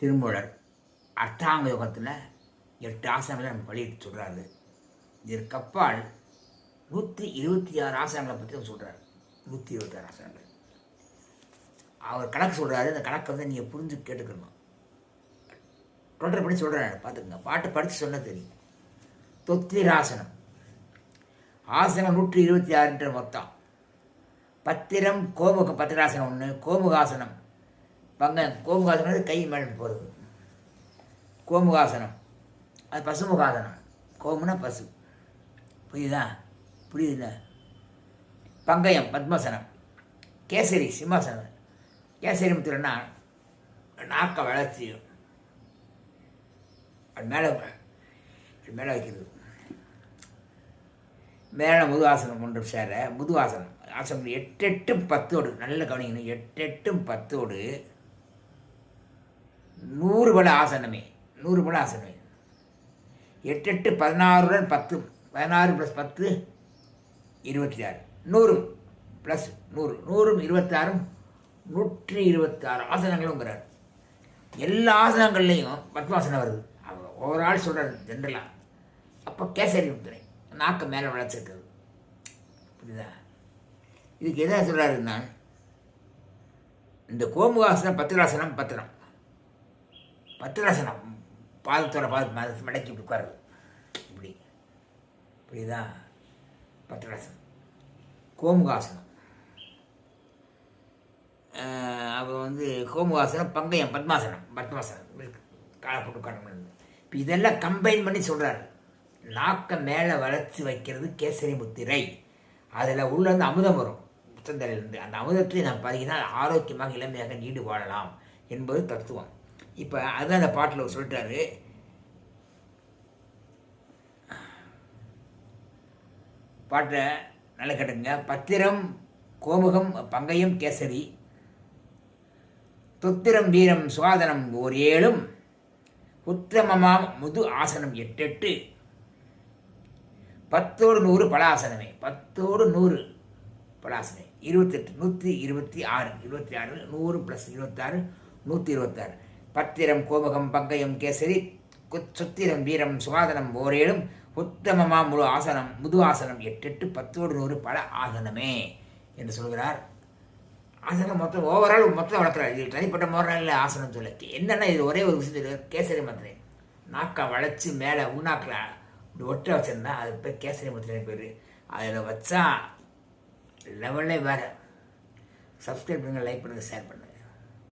திருமூலர் அஷ்டாங்க யோகத்தில் எட்டு ஆசனங்களை நம்ம வெளியிட்டு சொல்கிறாரு இதற்கப்பால் நூற்றி இருபத்தி ஆறு ஆசனங்களை பற்றி சொல்கிறார் நூற்றி இருபத்தி ஆறு ஆசனங்கள் அவர் கணக்கு சொல்கிறாரு அந்த கணக்கை வந்து நீங்கள் புரிஞ்சு கேட்டுக்கணும். தொடர் படி சொல்கிறேன் பார்த்துக்கங்க பாட்டு படித்து சொன்ன தெரியும். தொத்திராசனம். ஆசனம் நூற்றி இருபத்தி ஆறுன்ற மொத்தம். பத்திரம் கோமுக பத்திராசனம் ஒன்று கோமுகாசனம். பங்கம் கோமுகாசனம் கை மேலே போகிறது கோமுகாசனம். அது பசுமுகாசனம். கோமுனா பசு. புரியுதா? புரியுதுல்ல? பங்கயம் பத்மாசனம். கேசரி சிம்மாசனம். கேசரி முத்திரன்னா நாக்கை வளர்ச்சி. அது மேலே அது மேலே வைக்கிறது. மேலே முதுவாசனம் ஒன்று சேர முதுவாசனம் ஆசனம் எட்டு எட்டும் பத்தோடு நல்ல கவனிக்கணும். எட்டு எட்டும் பத்தோடு நூறு பல ஆசனமே நூறு பல ஆசனமே. எட்டு எட்டு பதினாறுடன் பத்து பதினாறு ப்ளஸ் பத்து இருபத்தி ஆறு நூறு ப்ளஸ் நூறு நூறும் இருபத்தாறும் நூற்றி இருபத்தாறு ஆசனங்களும்ங்கிறார் எல்லா ஆசனங்கள்லேயும் பத்மாசனம் வருது. அவர் சொல்கிறார் ஜென்ரலாக அப்போ கேசரி முத்திரை நாக்கு மேலே வளர்ச்சிருக்கிறது. புரியுதா? இதுக்கு எதாவது சொல்கிறாரு நான் இந்த கோமுகாசனம் பத்திராசனம் பத்திரம். பத்திராசனம் பாதத்தோட பாத ம- மடக்கி இப்படி உட்காருது. இப்படி. தான் பத்திராசனம் கோமுகாசனம். அப்போ வந்து கோமுகாசனம் பங்கயம் பத்மாசனம். பத்மாசனம். காலப்பட்டு உட்காரணும் இப்போ இதெல்லாம் கம்பைன் பண்ணி சொல்கிறாரு நாக்கை மேலே வளர்த்து வைக்கிறது கேசரி முத்திரை. அதில் உள்ள வந்து அமுதம் வரும். புத்தந்தரையிலிருந்து அந்த அமுதத்தை நாம் பருகினால் ஆரோக்கியமாக இளமையாக நீடு வாழலாம் என்பது தத்துவம். இப்போ அதுதான் அந்த பாட்டில் சொல்லிட்டாரு. பாட்டை நல்ல கேட்டுங்க பத்திரம் கோமுகம் பங்கையும் கேசரி. துத்திரம் வீரம் சுகாதனம் ஓர் ஏழும். உத்தமமாம் முது ஆசனம் எட்டெட்டு. பத்தோடு நூறு பலாசனமே. பத்தோடு நூறு பலாசனம். இருபத்தெட்டு நூற்றி இருபத்தி ஆறு இருபத்தி ஆறு நூறு ப்ளஸ் இருபத்தாறு நூற்றி இருபத்தாறு. பத்திரம் கோமுகம் பங்கயம் கேசரி குத் சுத்திரம் வீரம் சுகாதனம் ஓரேழும் உத்தமமா முழு ஆசனம் முது ஆசனம் எட்டெட்டு பத்தோடு நூறு பல ஆசனமே என்று சொல்கிறார். ஆசனம் மொத்தம் ஓவரால் மொத்தம் வளர்க்குறாரு. இது தனிப்பட்ட முறையில் ஆசனம் சொல்ல. என்னென்னா இது ஒரே ஒரு விஷயம் கேசரி மந்திரை. நாக்கா வளைச்சி மேலே உண்ணாக்கில் இப்படி ஒட்ட வச்சிருந்தா அது பேர் கேசரி முத்திரை பேர். அதில் வச்சா லெவலே வேறு. சப்ஸ்கிரைப் பண்ணுங்கள் லைக் பண்ணுங்கள் ஷேர் பண்ணுங்கள்